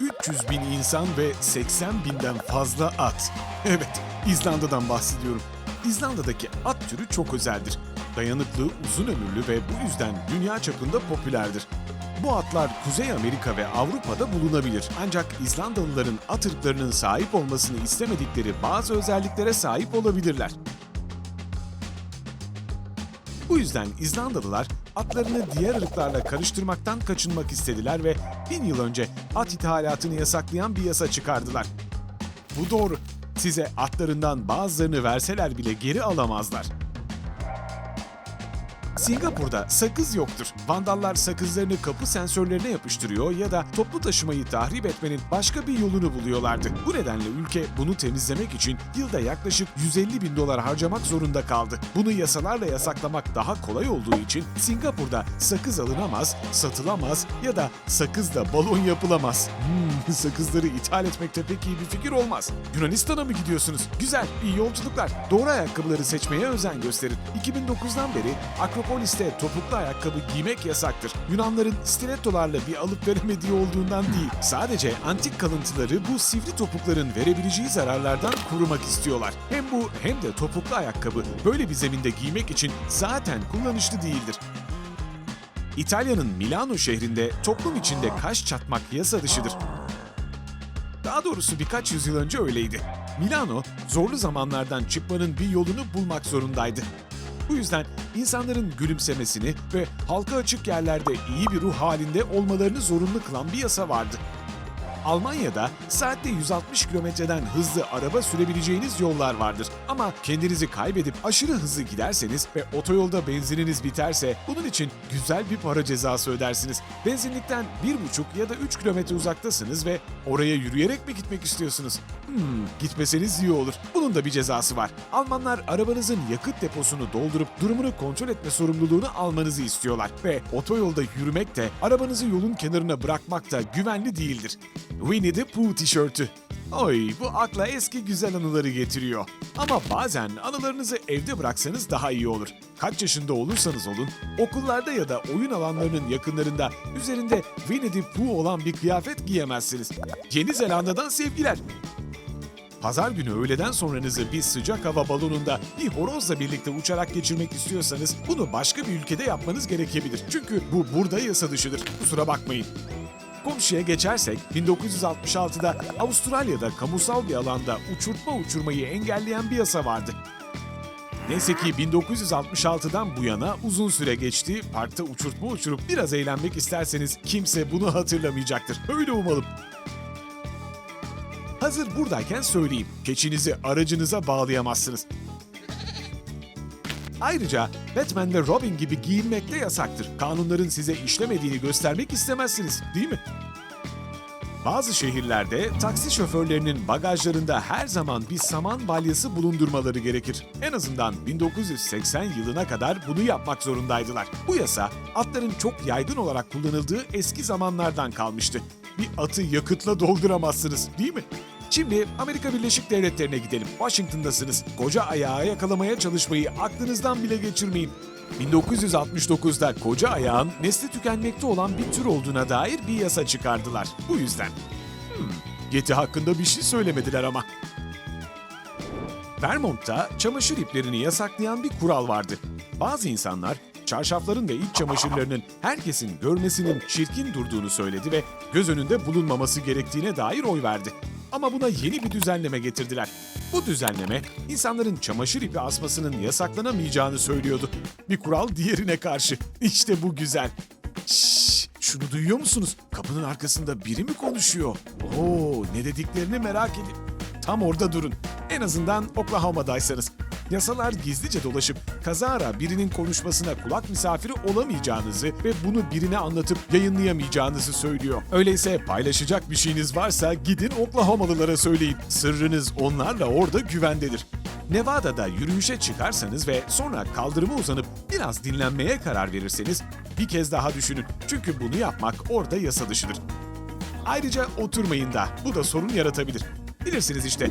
300 bin insan ve 80 binden fazla at. Evet, İzlanda'dan bahsediyorum. İzlanda'daki at türü çok özeldir. Dayanıklı, uzun ömürlü ve bu yüzden dünya çapında popülerdir. Bu atlar Kuzey Amerika ve Avrupa'da bulunabilir. Ancak İzlandalıların at ırklarının sahip olmasını istemedikleri bazı özelliklere sahip olabilirler. Bu yüzden İzlandalılar atlarını diğer ırklarla karıştırmaktan kaçınmak istediler ve bin yıl önce at ithalatını yasaklayan bir yasa çıkardılar. Bu doğru. Size atlarından bazılarını verseler bile geri alamazlar. Singapur'da sakız yoktur. Vandallar sakızlarını kapı sensörlerine yapıştırıyor ya da toplu taşımayı tahrip etmenin başka bir yolunu buluyorlardı. Bu nedenle ülke bunu temizlemek için yılda yaklaşık 150 bin dolar harcamak zorunda kaldı. Bunu yasalarla yasaklamak daha kolay olduğu için Singapur'da sakız alınamaz, satılamaz ya da sakızla balon yapılamaz. Hmm, sakızları ithal etmekte pek iyi bir fikir olmaz. Yunanistan'a mı gidiyorsunuz? Güzel, iyi yolculuklar. Doğru ayakkabıları seçmeye özen gösterin. 2009'dan beri Akropolis'te topuklu ayakkabı giymek yasaktır. Yunanların stilettolarla bir alıp veremediği olduğundan değil. Sadece antik kalıntıları bu sivri topukların verebileceği zararlardan korumak istiyorlar. Hem bu hem de topuklu ayakkabı böyle bir zeminde giymek için zaten kullanışlı değildir. İtalya'nın Milano şehrinde toplum içinde kaş çatmak yasa dışıdır. Daha doğrusu birkaç yüzyıl önce öyleydi. Milano, zorlu zamanlardan çıkmanın bir yolunu bulmak zorundaydı. Bu yüzden insanların gülümsemesini ve halka açık yerlerde iyi bir ruh halinde olmalarını zorunlu kılan bir yasa vardı. Almanya'da saatte 160 kilometreden hızlı araba sürebileceğiniz yollar vardır. Ama kendinizi kaybedip aşırı hızlı giderseniz ve otoyolda benzininiz biterse bunun için güzel bir para cezası ödersiniz. Benzinlikten 1,5 ya da 3 kilometre uzaktasınız ve oraya yürüyerek mi gitmek istiyorsunuz? Hmm, gitmeseniz iyi olur. Bunun da bir cezası var. Almanlar arabanızın yakıt deposunu doldurup durumunu kontrol etme sorumluluğunu almanızı istiyorlar. Ve otoyolda yürümek de arabanızı yolun kenarına bırakmak da güvenli değildir. Winnie the Pooh tişörtü. Oy bu akla eski güzel anıları getiriyor. Ama bazen anılarınızı evde bıraksanız daha iyi olur. Kaç yaşında olursanız olun, okullarda ya da oyun alanlarının yakınlarında üzerinde Winnie the Pooh olan bir kıyafet giyemezsiniz. Yeni Zelanda'dan sevgiler. Pazar günü öğleden sonranızı bir sıcak hava balonunda bir horozla birlikte uçarak geçirmek istiyorsanız bunu başka bir ülkede yapmanız gerekebilir. Çünkü bu burada yasa dışıdır. Kusura bakmayın. Komşuya geçersek 1966'da Avustralya'da kamusal bir alanda uçurtma uçurmayı engelleyen bir yasa vardı. Neyse ki 1966'dan bu yana uzun süre geçti. Parkta uçurtma uçurup biraz eğlenmek isterseniz kimse bunu hatırlamayacaktır. Öyle umalım. Hazır buradayken söyleyeyim. Keçinizi aracınıza bağlayamazsınız. Ayrıca Batman ve Robin gibi giyinmek de yasaktır. Kanunların size işlemediğini göstermek istemezsiniz, değil mi? Bazı şehirlerde taksi şoförlerinin bagajlarında her zaman bir saman balyası bulundurmaları gerekir. En azından 1980 yılına kadar bunu yapmak zorundaydılar. Bu yasa atların çok yaygın olarak kullanıldığı eski zamanlardan kalmıştı. Bir atı yakıtla dolduramazsınız, değil mi? Şimdi Amerika Birleşik Devletleri'ne gidelim. Washington'dasınız. Koca ayağı yakalamaya çalışmayı aklınızdan bile geçirmeyin. 1969'da koca ayağın nesli tükenmekte olan bir tür olduğuna dair bir yasa çıkardılar. Bu yüzden. Hmm, Yeti hakkında bir şey söylemediler ama. Vermont'ta çamaşır iplerini yasaklayan bir kural vardı. Bazı insanlar çarşafların ve iç çamaşırlarının herkesin görmesinin çirkin durduğunu söyledi ve göz önünde bulunmaması gerektiğine dair oy verdi. Ama buna yeni bir düzenleme getirdiler. Bu düzenleme insanların çamaşır ipi asmasının yasaklanamayacağını söylüyordu. Bir kural diğerine karşı. İşte bu güzel. Şşş, şunu duyuyor musunuz? Kapının arkasında biri mi konuşuyor? Oo, ne dediklerini merak edin. Tam orada durun. En azından Oklahoma'daysanız. Yasalar gizlice dolaşıp kazara birinin konuşmasına kulak misafiri olamayacağınızı ve bunu birine anlatıp yayınlayamayacağınızı söylüyor. Öyleyse paylaşacak bir şeyiniz varsa gidin Oklahomalılara söyleyin. Sırrınız onlarla orada güvendedir. Nevada'da yürüyüşe çıkarsanız ve sonra kaldırıma uzanıp biraz dinlenmeye karar verirseniz bir kez daha düşünün. Çünkü bunu yapmak orada yasa dışıdır. Ayrıca oturmayın da bu da sorun yaratabilir. Bilirsiniz işte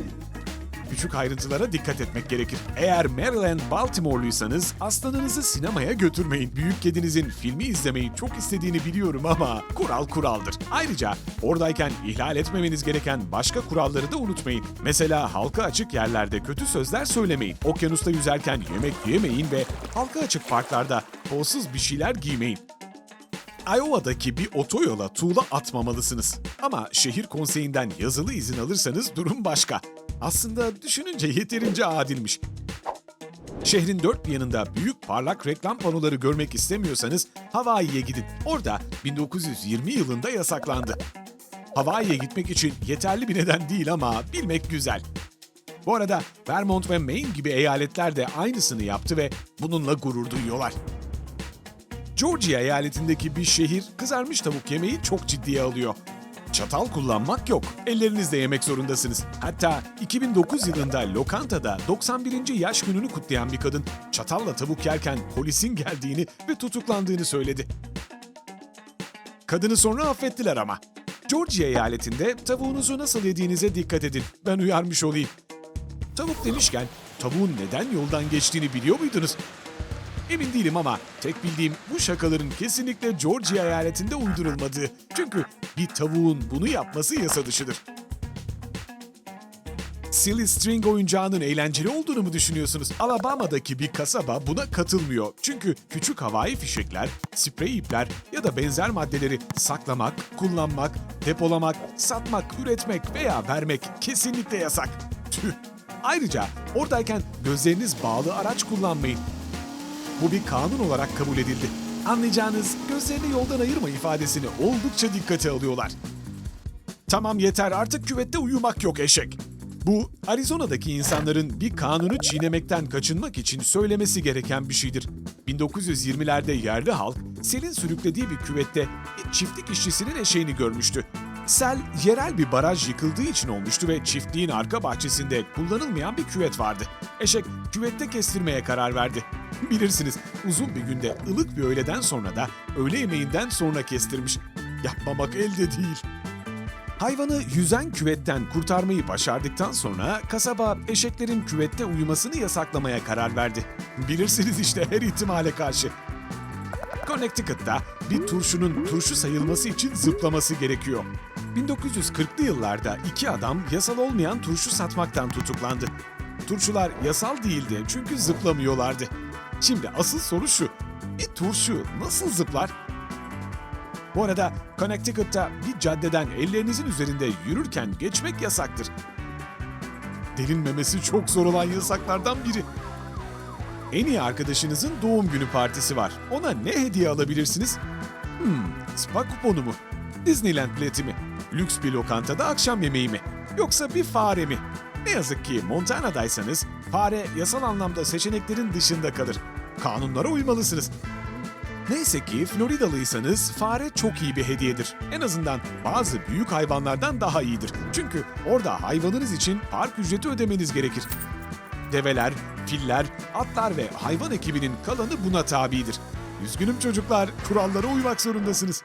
küçük ayrıntılara dikkat etmek gerekir. Eğer Maryland, Baltimore'luysanız aslanınızı sinemaya götürmeyin. Büyük kedinizin filmi izlemeyi çok istediğini biliyorum ama kural kuraldır. Ayrıca oradayken ihlal etmemeniz gereken başka kuralları da unutmayın. Mesela halka açık yerlerde kötü sözler söylemeyin. Okyanusta yüzerken yemek yemeyin ve halka açık parklarda kolsuz bir şeyler giymeyin. Iowa'daki bir otoyola tuğla atmamalısınız. Ama şehir konseyinden yazılı izin alırsanız durum başka. Aslında düşününce yeterince adilmiş. Şehrin dört bir yanında büyük parlak reklam panoları görmek istemiyorsanız Hawaii'ye gidin. Orada 1920 yılında yasaklandı. Hawaii'ye gitmek için yeterli bir neden değil ama bilmek güzel. Bu arada Vermont ve Maine gibi eyaletler de aynısını yaptı ve bununla gurur duyuyorlar. Georgia eyaletindeki bir şehir kızarmış tavuk yemeği çok ciddiye alıyor. Çatal kullanmak yok. Ellerinizle yemek zorundasınız. Hatta 2009 yılında lokantada 91. yaş gününü kutlayan bir kadın çatalla tavuk yerken polisin geldiğini ve tutuklandığını söyledi. Kadını sonra affettiler ama. Georgia eyaletinde tavuğunuzu nasıl yediğinize dikkat edin. Ben uyarmış olayım. Tavuk demişken tavuğun neden yoldan geçtiğini biliyor muydunuz? Emin değilim ama tek bildiğim bu şakaların kesinlikle Georgia eyaletinde uydurulmadığı. Çünkü bir tavuğun bunu yapması yasa dışıdır. Silly String oyuncağının eğlenceli olduğunu mu düşünüyorsunuz? Alabama'daki bir kasaba buna katılmıyor. Çünkü küçük havai fişekler, sprey ipler ya da benzer maddeleri saklamak, kullanmak, depolamak, satmak, üretmek veya vermek kesinlikle yasak. Tüh. Ayrıca oradayken gözleriniz bağlı araç kullanmayın. Bu bir kanun olarak kabul edildi. Anlayacağınız gözlerini yoldan ayırma ifadesini oldukça dikkate alıyorlar. Tamam yeter artık küvette uyumak yok eşek. Bu Arizona'daki insanların bir kanunu çiğnemekten kaçınmak için söylemesi gereken bir şeydir. 1920'lerde yerli halk selin sürüklediği bir küvette bir çiftlik işçisinin eşeğini görmüştü. Sel yerel bir baraj yıkıldığı için olmuştu ve çiftliğin arka bahçesinde kullanılmayan bir küvet vardı. Eşek küvette kestirmeye karar verdi. Bilirsiniz uzun bir günde ılık bir öğleden sonra da öğle yemeğinden sonra kestirmiş. Yapmamak elde değil. Hayvanı yüzen küvetten kurtarmayı başardıktan sonra kasaba eşeklerin küvette uyumasını yasaklamaya karar verdi. Bilirsiniz işte her ihtimale karşı. Connecticut'ta bir turşunun turşu sayılması için zıplaması gerekiyor. 1940'lı yıllarda iki adam yasal olmayan turşu satmaktan tutuklandı. Turşular yasal değildi çünkü zıplamıyorlardı. Şimdi asıl soru şu. Bir turşu nasıl zıplar? Bu arada Connecticut'ta bir caddeden ellerinizin üzerinde yürürken geçmek yasaktır. Delinmemesi çok zor olan yasaklardan biri. En iyi arkadaşınızın doğum günü partisi var. Ona ne hediye alabilirsiniz? Hmm, spa kuponu mu? Disneyland bileti mi? Lüks bir lokantada akşam yemeği mi? Yoksa bir fare mi? Ne yazık ki Montana'daysanız fare yasal anlamda seçeneklerin dışında kalır. Kanunlara uymalısınız. Neyse ki Floridalıysanız fare çok iyi bir hediyedir. En azından bazı büyük hayvanlardan daha iyidir. Çünkü orada hayvanınız için park ücreti ödemeniz gerekir. Develer, filler, atlar ve hayvan ekibinin kalanı buna tabidir. Üzgünüm çocuklar, kurallara uymak zorundasınız.